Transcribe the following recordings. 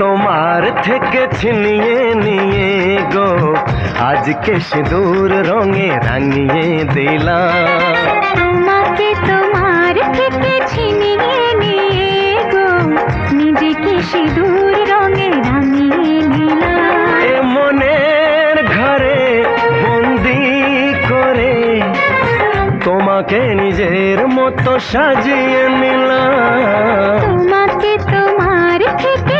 তোমার থেকে ছিনিয়ে নিয়ে গো। আজকে সিঁদুর রঙে রাঙিয়ে দিলাম। তোমাকে তোমার থেকে ছিনিয়ে নিয়ে গো। নিজেকে সিঁদুর রঙে রাঙিয়ে নিলাম। এ মনের ঘরে বন্দি করে তোমাকে নিজের মতো সাজিয়ে নিলাম। তোমাকে তোমার থেকে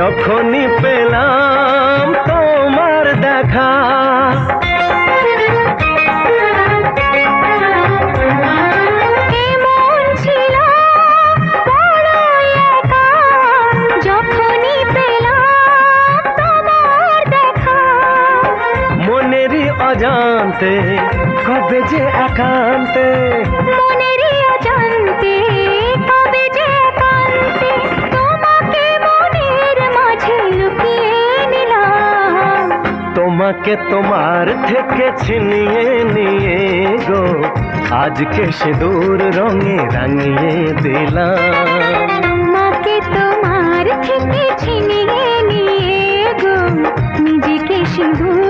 যখনই পেলাম তোমার দেখা। অজান্তে কবে যে একান্তে তোমাকে তোমার থেকে ছিনিয়ে নিয়ে গো। আজকে সে দূর রঙে রাঙিয়ে দিলাম। মাকে তোমার থেকে ছিনিয়ে নিয়ে গো। নিজেকে সিঁদুর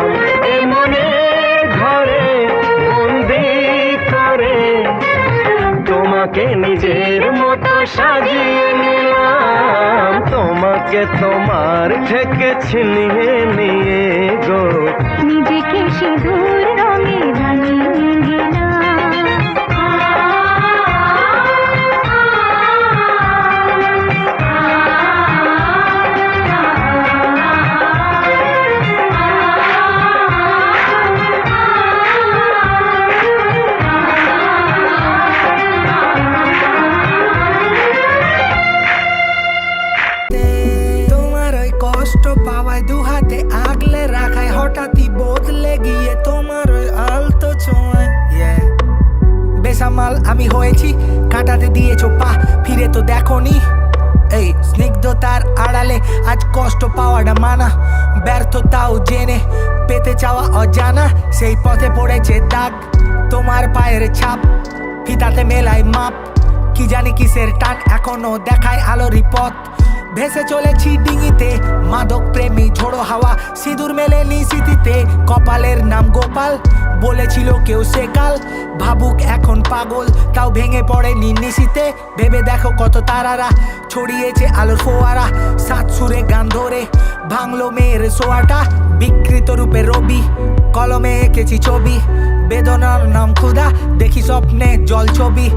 তোমাকে তোমার থেকে ছিনিয়ে নিয়ে গো। নিজেকে সিঁদুর পাওয়ায় দু হাতে আগলে রাখায় হঠাৎই বদলে গিয়ে তোমার ওই আলতো ছোঁয়ায় বেসামাল আমি হয়েছি, কাটাতে দিয়েছ পা, ফিরে তো দেখো নি এই স্নিগ্ধতার আড়ালে আজ কষ্ট পাওয়াটা মানা, ব্যর্থতাও জেনে পেতে চাওয়া অজানা, সেই পথে পড়েছে দাগ, তোমার পায়ের ছাপ, ফিতাতে মেলায় মাপ, কি জানি কিসের টান, এখনও দেখায় আলোরই পথ। ভেসে চলেছি ডিঙিতে। মাদক প্রেমী ঝোড়ো হাওয়া, সিঁদুর মেলেনি স্মৃতিতে। কপালের নাম গোপাল, বলেছিল কেউ সেকাল ভাবুক এখন পাগল, তাও ভেঙে পড়ে নিশিতে। ভেবে দেখো কত তারারা, ছড়িয়েছে আলোর ফোয়ারা। সাত সুরে গান ধরে ভাঙলো মেয়ের সোয়াটা বিকৃত রূপে রবি, কলমে এঁকেছি ছবি। বেদনার নাম ক্ষুধা, দেখি স্বপ্নে জল ছবি।